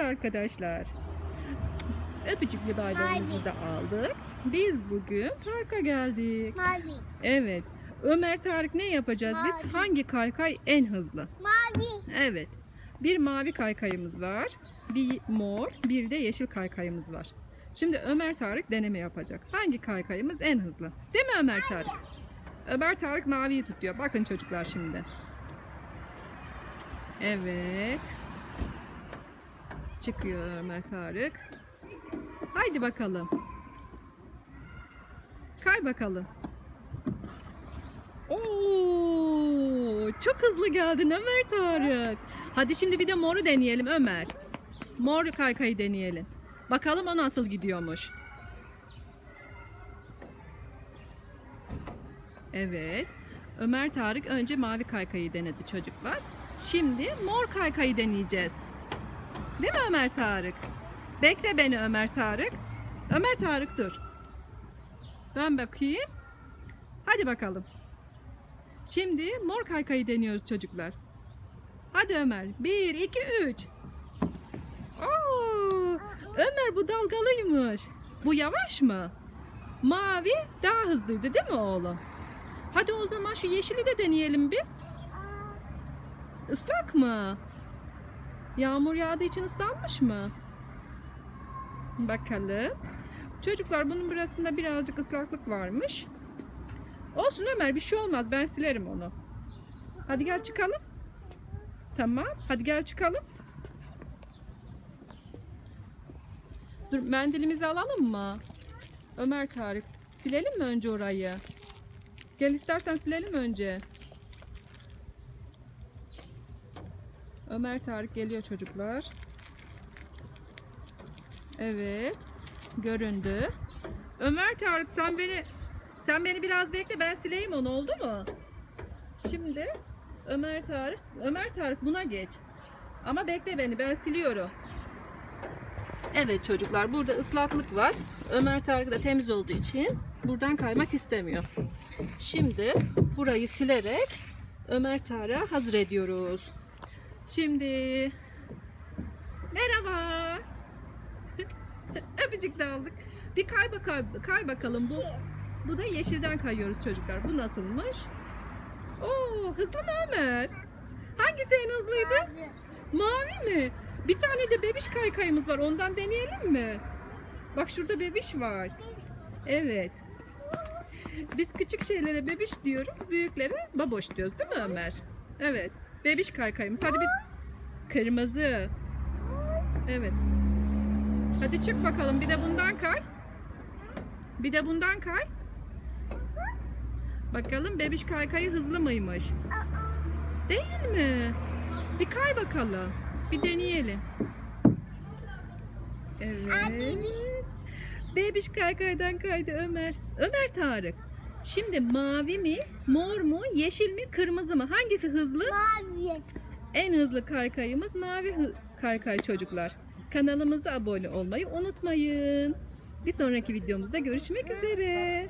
Arkadaşlar. Öpücüklü bayramımızı da aldık. Biz bugün parka geldik. Mavi. Evet. Ömer Tarık ne yapacağız biz? Mavi. Hangi kaykay en hızlı? Mavi. Evet. Bir mavi kaykayımız var. Bir mor, bir de yeşil kaykayımız var. Şimdi Ömer Tarık deneme yapacak. Hangi kaykayımız en hızlı? Değil mi Ömer Tarık? Ömer Tarık maviyi tutuyor. Bakın çocuklar şimdi. Evet. Çıkıyor Ömer Tarık. Haydi bakalım. Kay bakalım. Oo, çok hızlı geldin Ömer Tarık. Hadi şimdi bir de moru deneyelim Ömer. Mor kaykayı deneyelim. Bakalım o nasıl gidiyormuş. Evet. Ömer Tarık önce mavi kaykayı denedi çocuklar. Şimdi mor kaykayı deneyeceğiz. Değil mi Ömer Tarık? Bekle beni Ömer Tarık. Ömer Tarık dur. Ben bakayım. Hadi bakalım. Şimdi mor kaykayı deniyoruz çocuklar. Hadi Ömer. 1, 2, 3. Oo, Ömer bu dalgalıymış. Bu yavaş mı? Mavi daha hızlıydı değil mi oğlum? Hadi o zaman şu yeşili de deneyelim bir. Islak mı? Yağmur yağdığı için ıslanmış mı? Bakalım. Çocuklar bunun burasında birazcık ıslaklık varmış. Olsun Ömer bir şey olmaz. Ben silerim onu. Hadi gel çıkalım. Tamam. Hadi gel çıkalım. Dur mendilimizi alalım mı? Ömer Tarık. Silelim mi önce orayı? Gel istersen silelim önce. Ömer Tarık geliyor çocuklar. Evet. Göründü. Ömer Tarık sen beni sen beni biraz bekle ben sileyim onu oldu mu? Şimdi Ömer Tarık Ömer Tarık buna geç. Ama bekle beni ben siliyorum. Evet çocuklar burada ıslaklık var. Ömer Tarık da temiz olduğu için buradan kaymak istemiyor. Şimdi burayı silerek Ömer Tarık'a hazır ediyoruz. Şimdi merhaba. Öpücük de aldık. Bir kay, baka- kay bakalım bu. Bu da yeşilden kayıyoruz çocuklar. Bu nasılmış? Oo, hızlı mı Ömer? Hangisi en hızlıydı? Mavi. Mavi mi? Bir tane de bebiş kaykayımız var. Ondan deneyelim mi? Bak şurada bebiş var. Evet. Biz küçük şeylere bebiş diyoruz, büyüklere baboş diyoruz değil mi Ömer? Evet. Bebiş kaykayımız. Hadi bir kırmızı. Evet. Hadi çık bakalım. Bir de bundan kay. Bir de bundan kay. Bakalım bebiş kaykayı hızlı mıymış? Değil mi? Bir kay bakalım. Bir deneyelim. Evet. Bebiş kaykaydan kaydı Ömer. Ömer Tarık. Şimdi mavi mi, mor mu, yeşil mi, kırmızı mı? Hangisi hızlı? Mavi. En hızlı kaykayımız mavi kaykay çocuklar. Kanalımıza abone olmayı unutmayın. Bir sonraki videomuzda görüşmek üzere.